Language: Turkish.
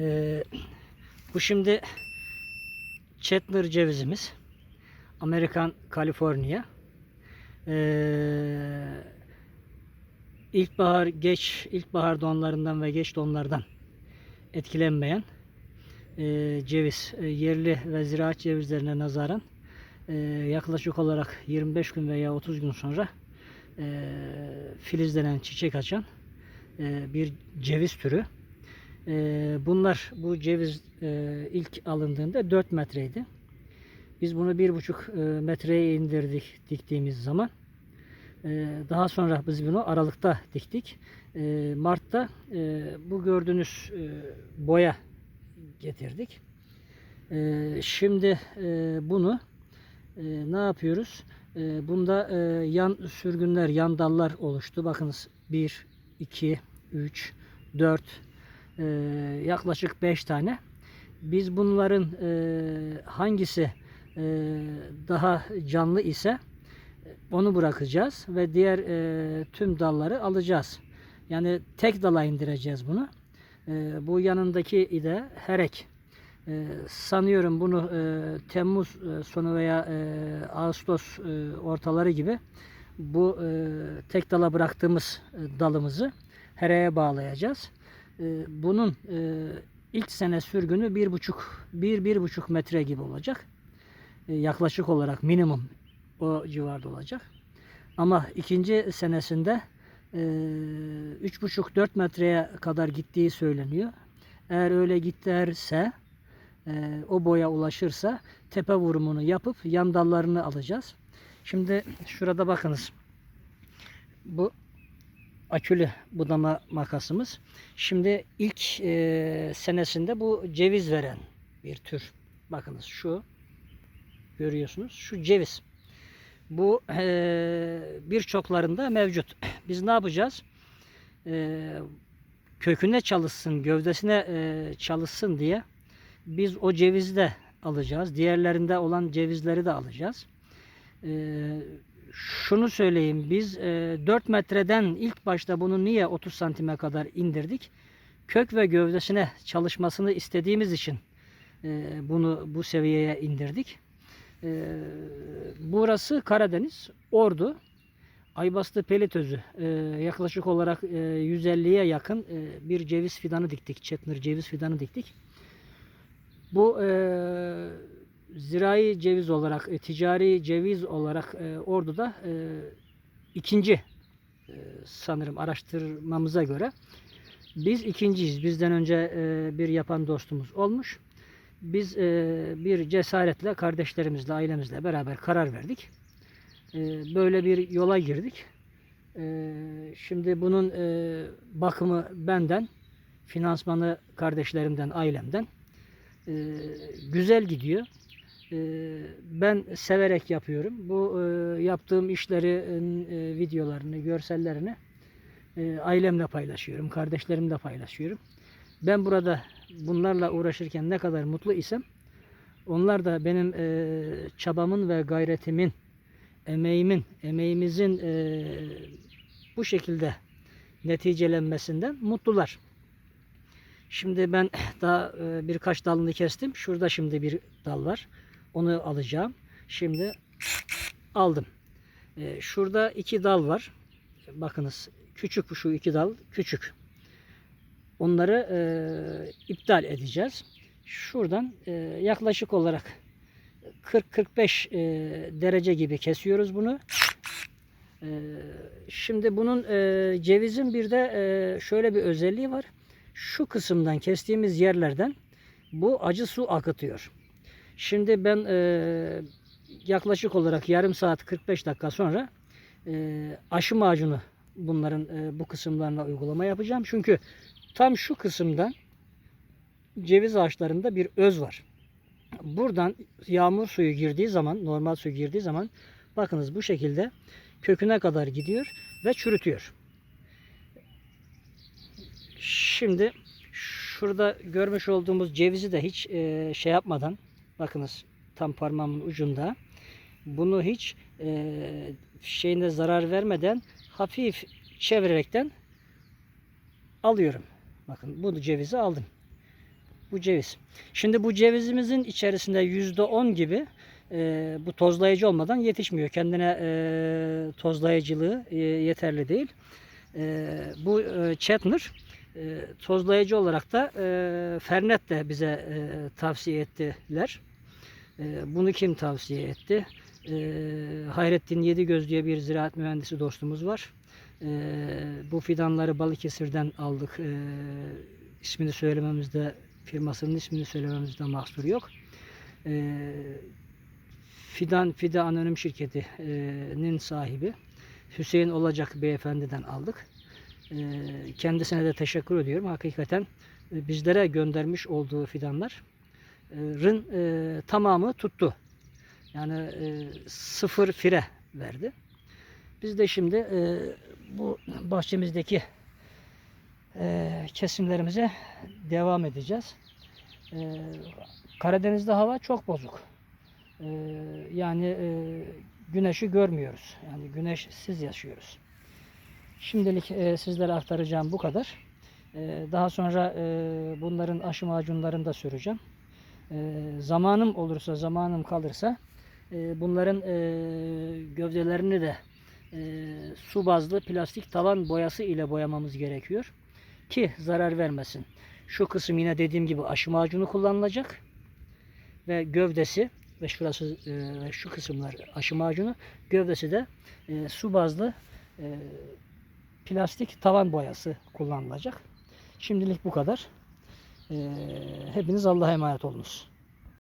Ee, bu şimdi Chetler cevizimiz. Amerikan Kaliforniya. Ee, ilkbahar geç ilkbahar donlarından ve geç donlardan etkilenmeyen e, ceviz e, yerli ve ziraat cevizlerine nazaran e, yaklaşık olarak 25 gün veya 30 gün sonra e, filizlenen çiçek açan e, bir ceviz türü. E, bunlar bu ceviz e, ilk alındığında 4 metreydi. Biz bunu 1,5 e, metreye indirdik diktiğimiz zaman. E, daha sonra biz bunu Aralık'ta diktik. E, Mart'ta e, bu gördüğünüz boya getirdik. Şimdi bunu ne yapıyoruz? Bunda yan sürgünler, yan dallar oluştu. Bakınız 1, 2, 3, 4, e, yaklaşık 5 tane. Biz bunların e, hangisi e, daha canlı ise onu bırakacağız ve diğer e, tüm dalları alacağız. Yani tek dala indireceğiz bunu. E, bu yanındaki de herek. E, sanıyorum bunu e, Temmuz e, sonu veya e, Ağustos e, ortaları gibi bu e, tek dala bıraktığımız e, dalımızı hereye bağlayacağız. E, bunun e, ilk sene sürgünü bir buçuk, bir, bir buçuk metre gibi olacak. E, yaklaşık olarak minimum o civarda olacak. Ama ikinci senesinde e, 3,5-4 metreye kadar gittiği söyleniyor. Eğer öyle giderse e, o boya ulaşırsa tepe vurumunu yapıp yan dallarını alacağız. Şimdi şurada bakınız. Bu akülü budama makasımız. Şimdi ilk e, senesinde bu ceviz veren bir tür. Bakınız şu görüyorsunuz. Şu ceviz. Bu e, birçoklarında mevcut. Biz ne yapacağız? E, köküne çalışsın, gövdesine e, çalışsın diye biz o cevizi de alacağız. Diğerlerinde olan cevizleri de alacağız. E, şunu söyleyeyim. Biz e, 4 metreden ilk başta bunu niye 30 santime kadar indirdik? Kök ve gövdesine çalışmasını istediğimiz için e, bunu bu seviyeye indirdik. Ee, burası Karadeniz, Ordu. Aybastı Pelitözü. Yaklaşık olarak e, 150'ye yakın e, bir ceviz fidanı diktik. Çetnir ceviz fidanı diktik. Bu e, zirai ceviz olarak, e, ticari ceviz olarak e, Ordu'da e, ikinci e, sanırım araştırmamıza göre biz ikinciyiz. Bizden önce e, bir yapan dostumuz olmuş biz e, bir cesaretle kardeşlerimizle, ailemizle beraber karar verdik. E, böyle bir yola girdik. E, şimdi bunun e, bakımı benden, finansmanı kardeşlerimden, ailemden. E, güzel gidiyor. E, ben severek yapıyorum. Bu e, yaptığım işleri, e, videolarını, görsellerini e, ailemle paylaşıyorum, kardeşlerimle paylaşıyorum. Ben burada bunlarla uğraşırken ne kadar mutlu isem onlar da benim çabamın ve gayretimin, emeğimin, emeğimizin bu şekilde neticelenmesinden mutlular. Şimdi ben daha birkaç dalını kestim. Şurada şimdi bir dal var. Onu alacağım. Şimdi aldım. E, şurada iki dal var. Bakınız küçük şu iki dal küçük. Onları e, iptal edeceğiz. Şuradan e, yaklaşık olarak 40-45 e, derece gibi kesiyoruz bunu. E, şimdi bunun e, cevizin bir de e, şöyle bir özelliği var. Şu kısımdan kestiğimiz yerlerden bu acı su akıtıyor. Şimdi ben e, yaklaşık olarak yarım saat 45 dakika sonra e, aşı macunu bunların e, bu kısımlarına uygulama yapacağım. Çünkü tam şu kısımda ceviz ağaçlarında bir öz var. Buradan yağmur suyu girdiği zaman, normal su girdiği zaman bakınız bu şekilde köküne kadar gidiyor ve çürütüyor. Şimdi şurada görmüş olduğumuz cevizi de hiç e, şey yapmadan bakınız tam parmağımın ucunda bunu hiç e, şeyine zarar vermeden hafif çevirerekten alıyorum. Bakın bu cevizi aldım. Bu ceviz. Şimdi bu cevizimizin içerisinde yüzde on gibi e, bu tozlayıcı olmadan yetişmiyor. Kendine e, tozlayıcılığı e, yeterli değil. E, bu e, Chetner e, tozlayıcı olarak da e, Fernet de bize e, tavsiye ettiler. E, bunu kim tavsiye etti? E, Hayrettin Yedigöz diye bir ziraat mühendisi dostumuz var. E, bu fidanları Balıkesir'den aldık. E, ismini söylememizde, firmasının ismini söylememizde mahsur yok. E, Fidan Fide Anonim Şirketi'nin sahibi Hüseyin Olacak beyefendiden aldık. Kendisine de teşekkür ediyorum. Hakikaten e, bizlere göndermiş olduğu fidanların e, tamamı tuttu. Yani e, sıfır fire verdi. Biz de şimdi e, bu bahçemizdeki e, kesimlerimize devam edeceğiz. E, Karadeniz'de hava çok bozuk. E, yani e, güneşi görmüyoruz. Yani güneşsiz yaşıyoruz. Şimdilik e, sizlere aktaracağım bu kadar. E, daha sonra e, bunların aşı macunlarını da süreceğim. E, zamanım olursa, zamanım kalırsa e, bunların e, gövdelerini de e, su bazlı plastik tavan boyası ile boyamamız gerekiyor ki zarar vermesin. Şu kısım yine dediğim gibi aşı macunu kullanılacak ve gövdesi ve şurası e, şu kısımlar aşı macunu gövdesi de su bazlı plastik tavan boyası kullanılacak. Şimdilik bu kadar. E, hepiniz Allah'a emanet olunuz.